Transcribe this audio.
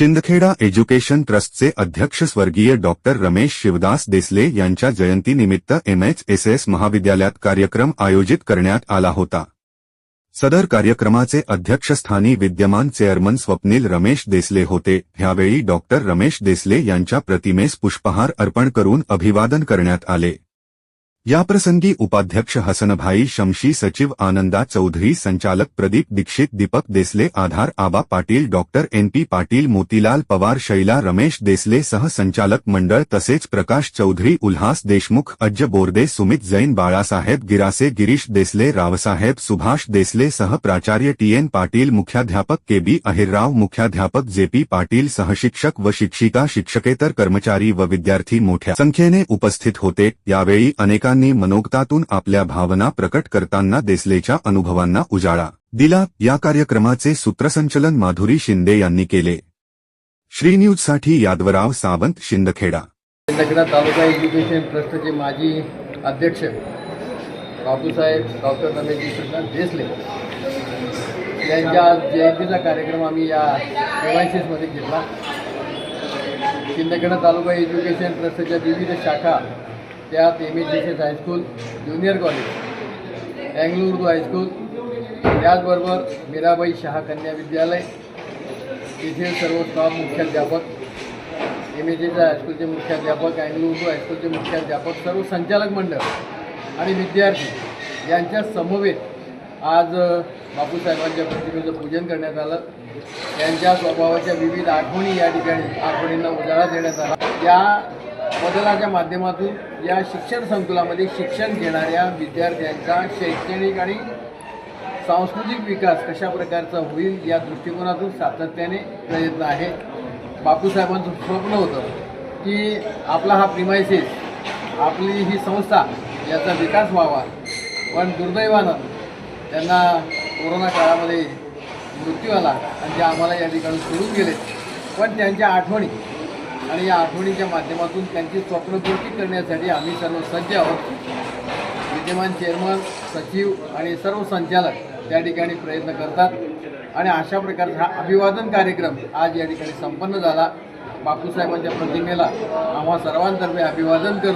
Shindkheda education ट्रस्टचे अध्यक्ष स्वर्गीय डॉक्टर रमेश शिवदास देसले यांच्या जयंतीनिमित्त एमएचएसएस महाविद्यालयात कार्यक्रम आयोजित करण्यात आला होता. सदर कार्यक्रमाचे अध्यक्षस्थानी विद्यमान चेअरमन स्वप्नील रमेश देसले होते. ह्यावेळी डॉक्टर रमेश देसले यांच्या प्रतिमेस पुष्पहार अर्पण करून अभिवादन करण्यात आले. याप्रसंगी उपाध्यक्ष हसनभाई शमशी, सचिव आनंदा चौधरी, संचालक प्रदीप दीक्षित, दीपक देसले, आधार Aba Patil, doctor N P Patil, Motilal Pawar, Shaila Ramesh Desale सह सहसंचालक मंडळ तसेच प्रकाश चौधरी, उल्हास देशमुख, अज्ज बोर्दे सुमित जैन, बाळासाहेब गिरासे, गिरीश देसले, रावसाहेब सुभाष देसले सह प्राचार्य टी एन पाटील, मुख्याध्यापक के बी अहिरराव, मुख्याध्यापक जे पी पाटील, सहशिक्षक व शिक्षिका, शिक्षकेतर कर्मचारी व विद्यार्थी मोठ्या संख्येने उपस्थित होते. यावेळी अनेकांनी मनोगतातून आपल्या भावना प्रकट करताना देसलेच्या अनुभवांना उजाळा दिला. या कार्यक्रमाचे सूत्रसंचलन माधुरी शिंदे यांनी केले. श्री न्यूजसाठी यादवराव सावंत शिंदखेडा. शिंदखेडा तालुका एज्युकेशन ट्रस्टचे माजी अध्यक्ष बापूसाहेब डॉक्टर रमेशजी कृष्णन देसले यांच्या जयंतीचा कार्यक्रम आम्ही या एमआयसीसमध्ये घेतला. शिंदखेडा तालुका एज्युकेशन ट्रस्टच्या विविध शाखा त्यात M H S S high school junior college Anglo Urdu high school त्याचबरोबर मीराबाई शहा कन्या विद्यालय येथील सर्व स्टाफ मुख्याध्यापक एम एच एस हायस्कूलचे मुख्याध्यापक अँग्लो उर्दू हायस्कूलचे मुख्याध्यापक सर्व संचालक मंडळ आणि विद्यार्थी यांच्या समवेत आज बापूसाहेबांच्या प्रतिमेचं पूजन करण्यात आलं. त्यांच्या स्वभावाच्या विविध आठवणी या ठिकाणी आठवणींना उजाळा देण्यात आला. या बदलाच्या माध्यमातून या शिक्षण संकुलामध्ये शिक्षण घेणाऱ्या विद्यार्थ्यांचा शैक्षणिक आणि सांस्कृतिक विकास कशा प्रकारचा होईल या दृष्टिकोनातून सातत्याने प्रयत्न आहे. बापूसाहेबांचं स्वप्न होतं की आपला हा प्रिमायसेस आपली ही संस्था याचा विकास व्हावा. पण दुर्दैवानं त्यांना कोरोना काळामध्ये मृत्यू आला आणि जे आम्हाला या ठिकाणी सोडून गेले. पण त्यांच्या आठवणी आणि या आठवणीच्या माध्यमातून त्यांची स्वप्नपूर्ती करण्यासाठी आम्ही सर्व सज्ज आहोत. विद्यमान चेअरमन सचिव आणि सर्व संचालक त्या ठिकाणी प्रयत्न करतात. आणि अशा प्रकारचा हा अभिवादन कार्यक्रम आज या ठिकाणी संपन्न झाला. बापूसाहेबांच्या प्रतिमेला आम्हा सर्वांतर्फे अभिवादन करतो.